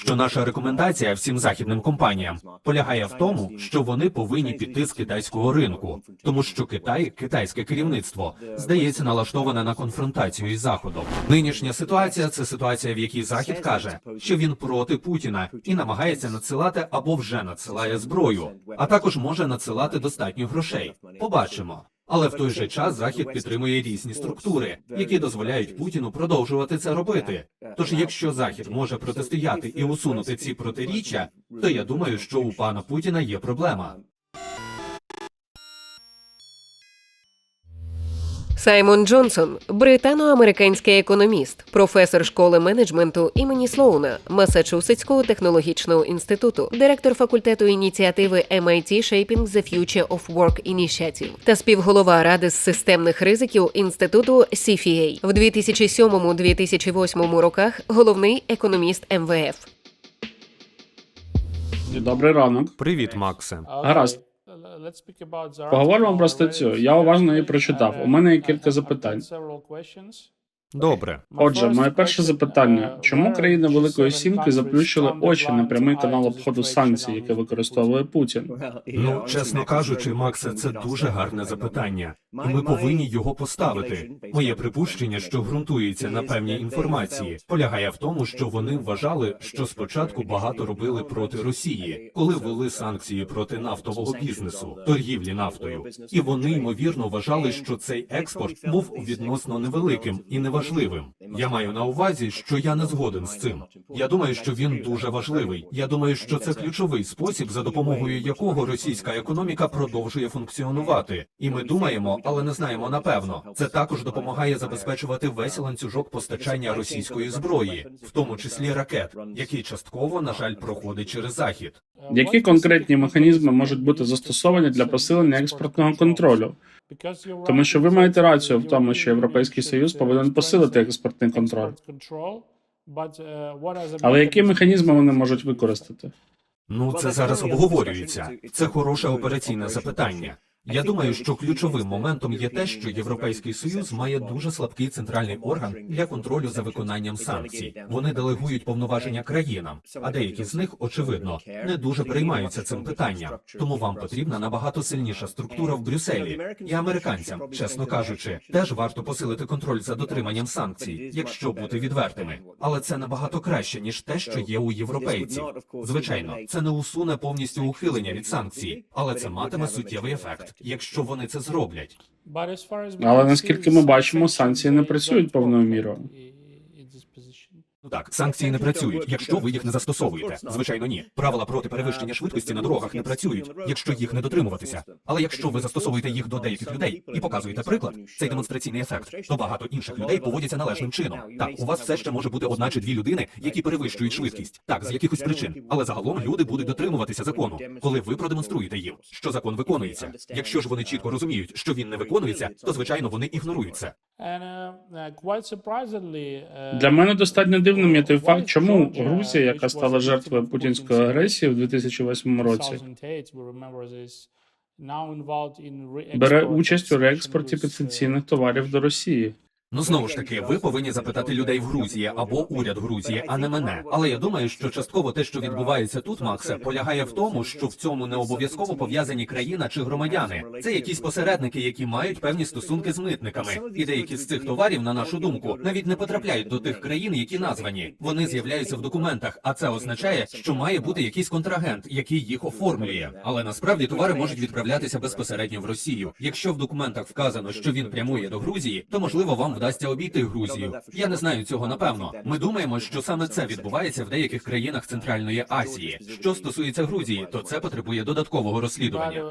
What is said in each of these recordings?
що наша рекомендація всім західним компаніям полягає в тому, що вони повинні піти з китайського ринку, тому що Китай, китайське керівництво, здається налаштоване на конфронтацію із Заходом. Нинішня ситуація це ситуація, в якій Захід каже, що він проти Путіна і намагається надсилати або вже надсилає зброю, а також може надсилати достатньо грошей. Побачимо. Але в той же час Захід підтримує різні структури, які дозволяють Путіну продовжувати це робити. Тож, якщо Захід може протистояти і усунути ці протиріччя, то я думаю, що у пана Путіна є проблема. Саймон Джонсон, британо-американський економіст, професор школи менеджменту імені Слоуна, Масачусетського технологічного інституту, директор факультету ініціативи MIT Shaping the Future of Work Initiative та співголова ради з системних ризиків інституту CFA. В 2007-2008 роках головний економіст МВФ. Добрий ранок. Привіт, Максе. Гаразд. Поговоримо про статтю. Я уважно її прочитав. У мене є кілька запитань. Добре. Отже, моє перше запитання: чому країни Великої Сімки заплющили очі на прямий канал обходу санкцій, який використовує Путін? Ну, чесно кажучи, Максе, це дуже гарне запитання, і ми повинні його поставити. Моє припущення, що ґрунтується на певній інформації, полягає в тому, що вони вважали, що спочатку багато робили проти Росії, коли ввели санкції проти нафтового бізнесу, торгівлі нафтою, і вони ймовірно вважали, що цей експорт був відносно невеликим і неважливим. Я маю на увазі, що я не згоден з цим. Я думаю, що він дуже важливий. Я думаю, що це ключовий спосіб, за допомогою якого російська економіка продовжує функціонувати. І ми думаємо, але не знаємо напевно. Це також допомагає забезпечувати весь ланцюжок постачання російської зброї, в тому числі ракет, який частково, на жаль, проходить через захід. Які конкретні механізми можуть бути застосовані для посилення експортного контролю? Тому що ви маєте рацію в тому, що Європейський Союз повинен посилити експортний контроль. Але які механізми вони можуть використати? Ну, це зараз обговорюється. Це хороше операційне запитання. Я думаю, що ключовим моментом є те, що Європейський Союз має дуже слабкий центральний орган для контролю за виконанням санкцій. Вони делегують повноваження країнам, а деякі з них, очевидно, не дуже переймаються цим питанням. Тому вам потрібна набагато сильніша структура в Брюсселі. І американцям, чесно кажучи, теж варто посилити контроль за дотриманням санкцій, якщо бути відвертими. Але це набагато краще ніж те, що є у європейців. Звичайно, це не усуне повністю ухилення від санкцій, але це матиме суттєвий ефект, якщо вони це зроблять. Але наскільки ми бачимо, санкції не працюють повною мірою. Так, санкції не працюють, якщо ви їх не застосовуєте. Звичайно, ні. Правила проти перевищення швидкості на дорогах не працюють, якщо їх не дотримуватися. Але якщо ви застосовуєте їх до деяких людей і показуєте приклад, цей демонстраційний ефект, то багато інших людей поводяться належним чином. Так, у вас все ще може бути одна чи дві людини, які перевищують швидкість, так з якихось причин. Але загалом люди будуть дотримуватися закону, коли ви продемонструєте їм, що закон виконується. Якщо ж вони чітко розуміють, що він не виконується, то звичайно вони ігнорують це. Для мене достатньо дивним є той факт, чому Грузія, яка стала жертвою путінської агресії в 2008 році, бере участь у реекспорті підсанкційних товарів до Росії. Ну знову ж таки, ви повинні запитати людей в Грузії або уряд Грузії, а не мене. Але я думаю, що частково те, що відбувається тут, Максе, полягає в тому, що в цьому не обов'язково пов'язані країна чи громадяни. Це якісь посередники, які мають певні стосунки з митниками. І деякі з цих товарів, на нашу думку, навіть не потрапляють до тих країн, які названі. Вони з'являються в документах, а це означає, що має бути якийсь контрагент, який їх оформлює. Але насправді товари можуть відправлятися безпосередньо в Росію. Якщо в документах вказано, що він прямує до Грузії, то можливо вам вдасться обійти Грузію. Я не знаю цього напевно. Ми думаємо, що саме це відбувається в деяких країнах Центральної Азії. Що стосується Грузії, то це потребує додаткового розслідування.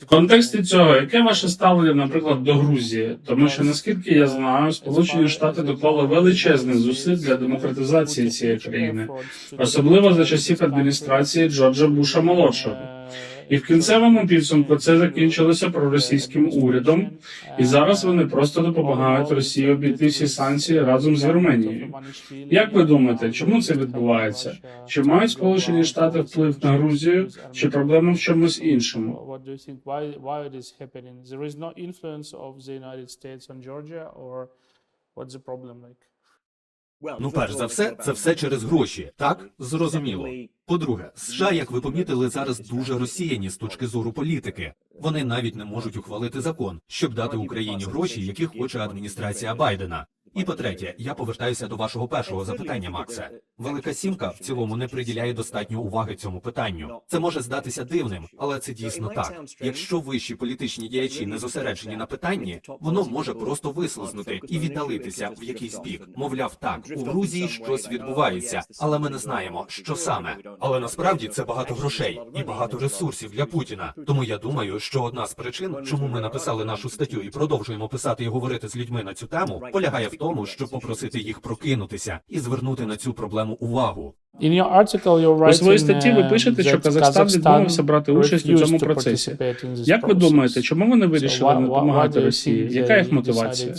В контексті цього, яке ваше ставлення, наприклад, до Грузії? Тому що наскільки я знаю, Сполучені Штати доклали величезних зусиль для демократизації цієї країни, особливо за часів адміністрації Джорджа Буша молодшого. І в кінцевому підсумку це закінчилося проросійським урядом, і зараз вони просто допомагають Росії обійти всі санкції разом з Вірменією. Як ви думаєте, чому це відбувається? Чи мають Сполучені Штати вплив на Грузію, чи проблема в чомусь іншому? There is no influence of the United States Georgia, or what's the problem like? Ну, перш за все, це все через гроші. Так, зрозуміло. По-друге, США, як ви помітили, зараз дуже розсіяні з точки зору політики. Вони навіть не можуть ухвалити закон, щоб дати Україні гроші, які хоче адміністрація Байдена. І по-третє, я повертаюся до вашого першого запитання, Максе. Велика сімка в цілому не приділяє достатньо уваги цьому питанню. Це може здатися дивним, але це дійсно так. Якщо вищі політичні діячі не зосереджені на питанні, воно може просто вислизнути і віддалитися в якийсь бік. Мовляв, так у Грузії щось відбувається, але ми не знаємо, що саме. Але насправді це багато грошей і багато ресурсів для Путіна. Тому я думаю, що одна з причин, чому ми написали нашу статтю і продовжуємо писати і говорити з людьми на цю тему, полягає в тому, щоб попросити їх прокинутися і звернути на цю проблему увагу. In your article, you're writing, У своїй статті ви uh, пишете, що Казахстан відмовився брати участь у цьому процесі. Як ви думаєте, чому вони вирішили не допомагати Росії? Яка їх мотивація?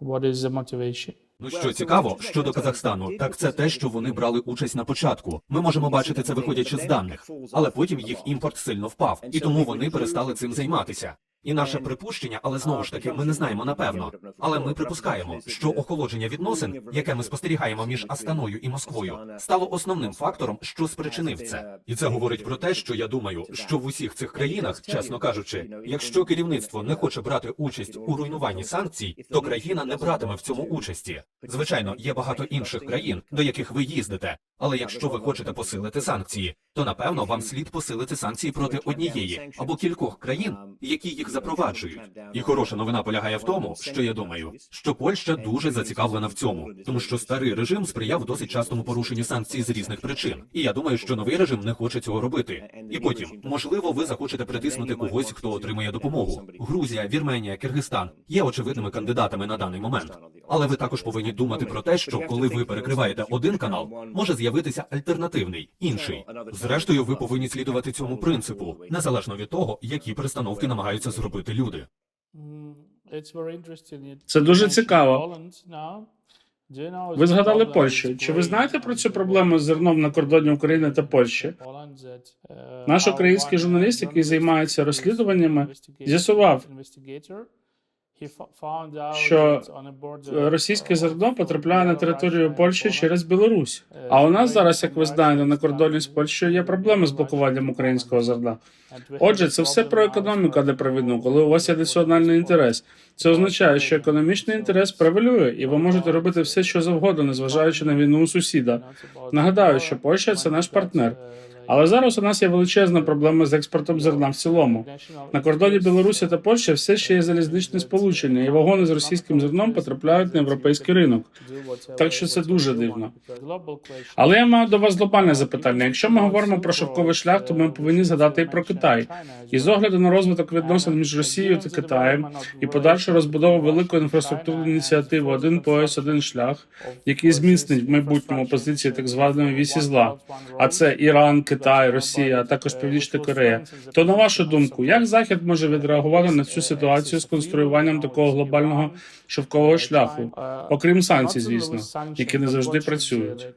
What is the motivation? Ну що цікаво щодо Казахстану, так це те, що вони брали участь на початку. Ми можемо бачити це виходячи з даних, але потім їх імпорт сильно впав, і тому вони перестали цим займатися. І наше припущення, але знову ж таки, ми не знаємо напевно. Але ми припускаємо, що охолодження відносин, яке ми спостерігаємо між Астаною і Москвою, стало основним фактором, що спричинив це. І це говорить про те, що я думаю, що в усіх цих країнах, чесно кажучи, якщо керівництво не хоче брати участь у руйнуванні санкцій, то країна не братиме в цьому участі. Звичайно, є багато інших країн, до яких ви їздите. Але якщо ви хочете посилити санкції, то напевно вам слід посилити санкції проти однієї або кількох країн, які їх запроваджують. І хороша новина полягає в тому, що я думаю, що Польща дуже зацікавлена в цьому, тому що старий режим сприяв досить частому порушенню санкцій з різних причин. І я думаю, що новий режим не хоче цього робити. І потім, можливо, ви захочете притиснути когось, хто отримує допомогу. Грузія, Вірменія, Киргизстан є очевидними кандидатами на даний момент. Але ви також повинні думати про те, що коли ви перекриваєте один канал, може з'явитися альтернативний, інший. Зрештою, ви повинні слідувати цьому принципу, незалежно від того, які перестановки намагаються зробити люди. Mm, Це дуже цікаво. Ви згадали Польщу. Чи ви знаєте про цю проблему з зерном на кордоні України та Польщі? Uh, Наш український журналіст, який займається розслідуваннями, з'ясував, що російське зерно потрапляє на територію Польщі через Білорусь. А у нас зараз, як ви знаєте, на кордоні з Польщею є проблеми з блокуванням українського зерна. Отже, це все про економіку, а не про війну, коли у вас є національний інтерес. Це означає, що економічний інтерес превалює, і ви можете робити все, що завгодно, незважаючи на війну у сусіда. Нагадаю, що Польща це наш партнер. Але зараз у нас є величезна проблема з експортом зерна в цілому. На кордоні Білорусі та Польщі все ще є залізничне сполучення, і вагони з російським зерном потрапляють на європейський ринок. Так що це дуже дивно. Але я маю до вас глобальне запитання. Якщо ми говоримо про шовковий шлях, то ми повинні згадати і про Китай. І з огляду на розвиток відносин між Росією та Китаєм і подальшу розбудову великої інфраструктурної ініціативи Один пояс, один шлях, який зміцнить в майбутньому позиції так званої вісі зла. А це Іран, Китай, Росія, а також Північна Корея. То на вашу думку, як Захід може відреагувати на цю ситуацію з конструюванням такого глобального шовкового шляху? Окрім санкцій, звісно, які не завжди працюють.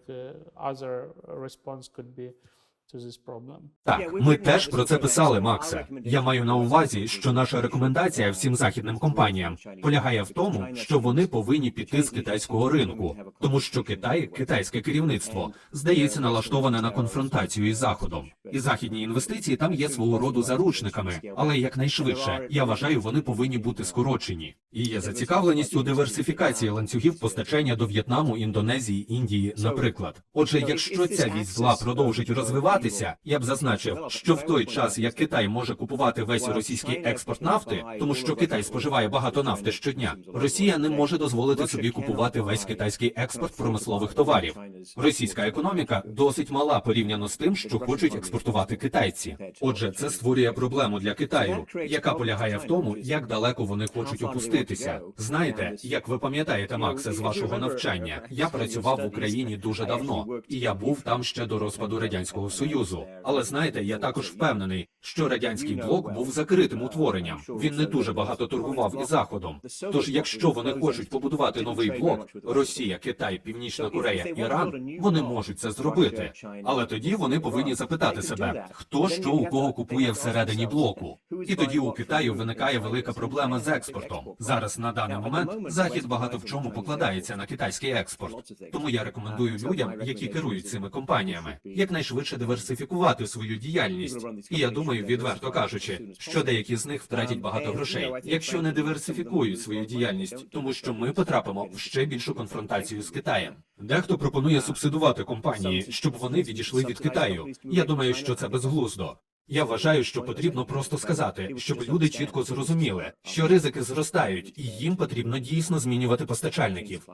Так, ми теж про це писали, Максе. Я маю на увазі, що наша рекомендація всім західним компаніям полягає в тому, що вони повинні піти з китайського ринку, тому що Китай, китайське керівництво, здається, налаштоване на конфронтацію із заходом. І західні інвестиції там є свого роду заручниками, але якнайшвидше я вважаю, вони повинні бути скорочені. І є зацікавленість у диверсифікації ланцюгів постачання до В'єтнаму, Індонезії, Індії, наприклад. Отже, якщо ця вісь зла продовжить розвиватися, я б зазначив, що в той час, як Китай може купувати весь російський експорт нафти, тому що Китай споживає багато нафти щодня, Росія не може дозволити собі купувати весь китайський експорт промислових товарів. Російська економіка досить мала порівняно з тим, що хочуть експортувати китайці. Отже, це створює проблему для Китаю, яка полягає в тому, як далеко вони хочуть опуститися. Знаєте, як ви пам'ятаєте, Максе, з вашого навчання, я працював в Україні дуже давно, і я був там ще до розпаду радянського союзу. Але знаєте, я також впевнений, що радянський блок був закритим утворенням. Він не дуже багато торгував із заходом. Тож, якщо вони хочуть побудувати новий блок Росія, Китай, Північна Корея, Іран, вони можуть це зробити. Але тоді вони повинні запитати себе, хто що у кого купує всередині блоку. І тоді у Китаю виникає велика проблема з експортом. Зараз на даний момент захід багато в чому покладається на китайський експорт. Тому я рекомендую людям, які керують цими компаніями, якнайшвидше диверсифікувати свою діяльність. І я думаю, відверто кажучи, що деякі з них втратять багато грошей, якщо не диверсифікують свою діяльність, тому що ми потрапимо в ще більшу конфронтацію з Китаєм. Дехто пропонує субсидувати компанії, щоб вони відійшли від Китаю. Я думаю, що це безглуздо. Я вважаю, що потрібно просто сказати, щоб люди чітко зрозуміли, що ризики зростають, і їм потрібно дійсно змінювати постачальників.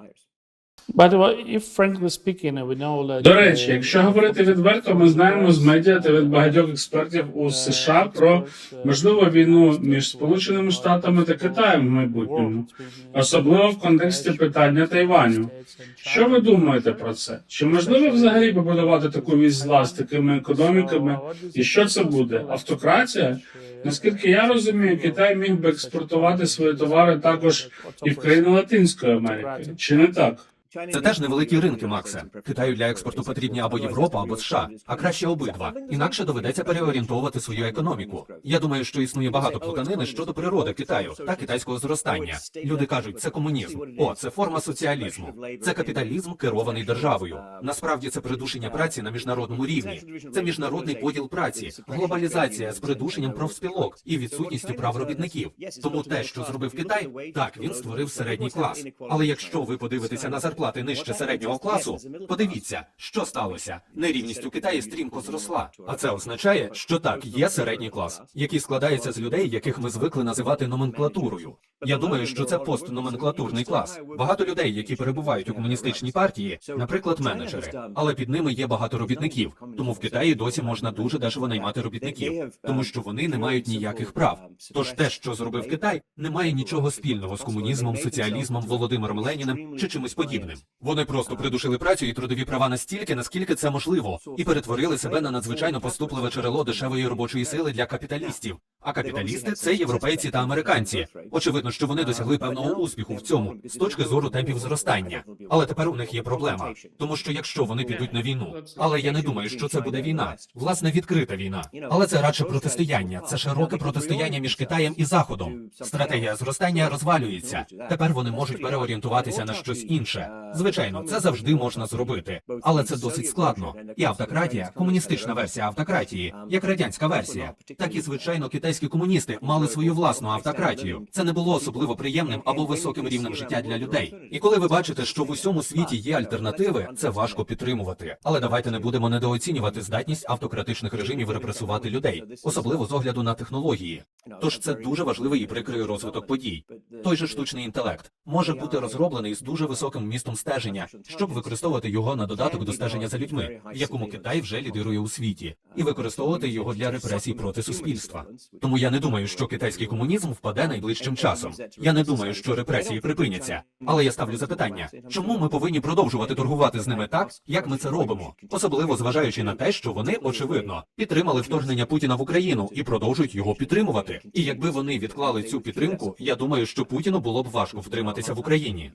Uh. До речі, uh, якщо говорити відверто, ми знаємо з медіа та від багатьох експертів у США про можливу війну між Сполученими Штатами та Китаєм в майбутньому, особливо в контексті питання Тайваню. Що ви думаєте про це? Чи можливо взагалі побудувати таку вісь зла з такими економіками? І що це буде? Автократія? Наскільки я розумію, Китай міг би експортувати свої товари також і в країни Латинської Америки, чи не так? Це теж невеликі ринки, Максе. Китаю для експорту потрібні або Європа, або США, а краще обидва. Інакше доведеться переорієнтовувати свою економіку. Я думаю, що існує багато плутанини щодо природи Китаю та китайського зростання. Люди кажуть, це комунізм. О, це форма соціалізму. Це капіталізм, керований державою. Насправді це придушення праці на міжнародному рівні. Це міжнародний поділ праці, глобалізація з придушенням профспілок і відсутністю прав робітників. Тому те, що зробив Китай, так він створив середній клас. Але якщо ви подивитеся на зарплати нижче середнього класу, подивіться, що сталося. Нерівність у Китаї стрімко зросла. А це означає, що так є середній клас, який складається з людей, яких ми звикли називати номенклатурою. Я думаю, що це постноменклатурний клас. Багато людей, які перебувають у комуністичній партії, наприклад, менеджери, але під ними є багато робітників. Тому в Китаї досі можна дуже дешево наймати робітників, тому що вони не мають ніяких прав. Тож те, що зробив Китай, не має нічого спільного з комунізмом, соціалізмом, Володимиром Леніним чи чимось подібним. Вони просто придушили працю і трудові права настільки, наскільки це можливо, і перетворили себе на надзвичайно поступливе джерело дешевої робочої сили для капіталістів. А капіталісти це європейці та американці. Очевидно, що вони досягли певного успіху в цьому з точки зору темпів зростання. Але тепер у них є проблема, тому що якщо вони підуть на війну, але я не думаю, що це буде війна, власне, відкрита війна. Але це радше протистояння. Це широке протистояння між Китаєм і Заходом. Стратегія зростання розвалюється. Тепер вони можуть переорієнтуватися на щось інше. Звичайно, це завжди можна зробити, але це досить складно. І автократія, комуністична версія автократії, як радянська версія, так і звичайно китайські комуністи мали свою власну автократію. Це не було особливо приємним або високим рівнем життя для людей. І коли ви бачите, що в усьому світі є альтернативи, це важко підтримувати. Але давайте не будемо недооцінювати здатність автократичних режимів репресувати людей, особливо з огляду на технології. Тож це дуже важливий і прикрий розвиток подій. Той же штучний інтелект може бути розроблений з дуже високим вмістом стеження, щоб використовувати його на додаток до стеження за людьми, в якому Китай вже лідирує у світі, і використовувати його для репресій проти суспільства. Тому я не думаю, що китайський комунізм впаде найближчим часом. Я не думаю, що репресії припиняться. Але я ставлю запитання: чому ми повинні продовжувати торгувати з ними так, як ми це робимо, особливо зважаючи на те, що вони очевидно підтримали вторгнення Путіна в Україну і продовжують його підтримувати. І якби вони відклали цю підтримку, я думаю, що Путіну було б важко втриматися в Україні.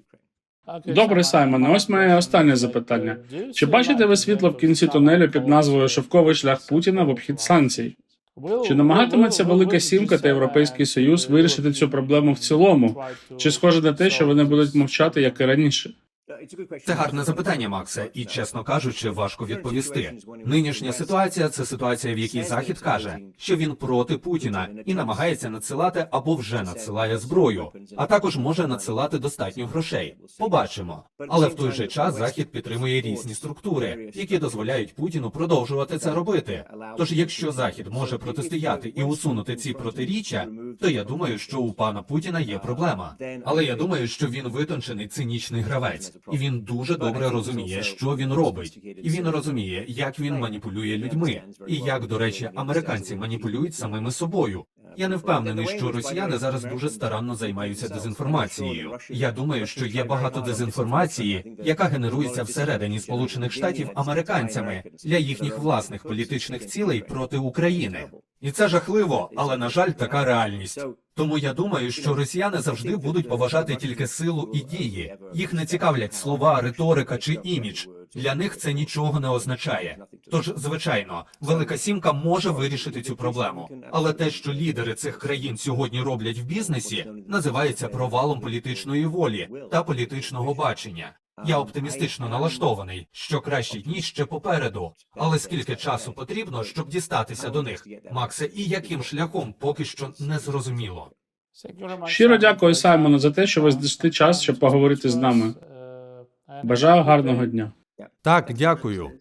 Добре, Саймоне, ось моє останнє запитання. Чи бачите ви світло в кінці тунелю під назвою Шовковий шлях Путіна в обхід санкцій? Чи намагатиметься Велика Сімка та Європейський Союз вирішити цю проблему в цілому? Чи схоже на те, що вони будуть мовчати, як і раніше? Це гарне запитання, Максе, і чесно кажучи, важко відповісти. Нинішня ситуація це ситуація, в якій Захід каже, що він проти Путіна і намагається надсилати або вже надсилає зброю, а також може надсилати достатньо грошей. Побачимо. Але в той же час Захід підтримує різні структури, які дозволяють Путіну продовжувати це робити. Тож, якщо Захід може протистояти і усунути ці протиріччя, то я думаю, що у пана Путіна є проблема. Але я думаю, що він витончений цинічний гравець, і він дуже добре розуміє, що він робить, і він розуміє, як він маніпулює людьми, і як, до речі, американці маніпулюють самими собою. Я не впевнений, що росіяни зараз дуже старанно займаються дезінформацією. Я думаю, що є багато дезінформації, яка генерується всередині Сполучених Штатів американцями для їхніх власних політичних цілей проти України. І це жахливо, але на жаль, така реальність. Тому я думаю, що росіяни завжди будуть поважати тільки силу і дії. Їх не цікавлять слова, риторика чи імідж. Для них це нічого не означає. Тож, звичайно, Велика Сімка може вирішити цю проблему. Але те, що лідери цих країн сьогодні роблять в бізнесі, називається провалом політичної волі та політичного бачення. Я оптимістично налаштований, що кращі дні ще попереду. Але скільки часу потрібно, щоб дістатися до них, Максе, і яким шляхом поки що не зрозуміло. Щиро дякую, Саймону, за те, що ви знайшли час, щоб поговорити з нами. Бажаю гарного дня. Так, дякую.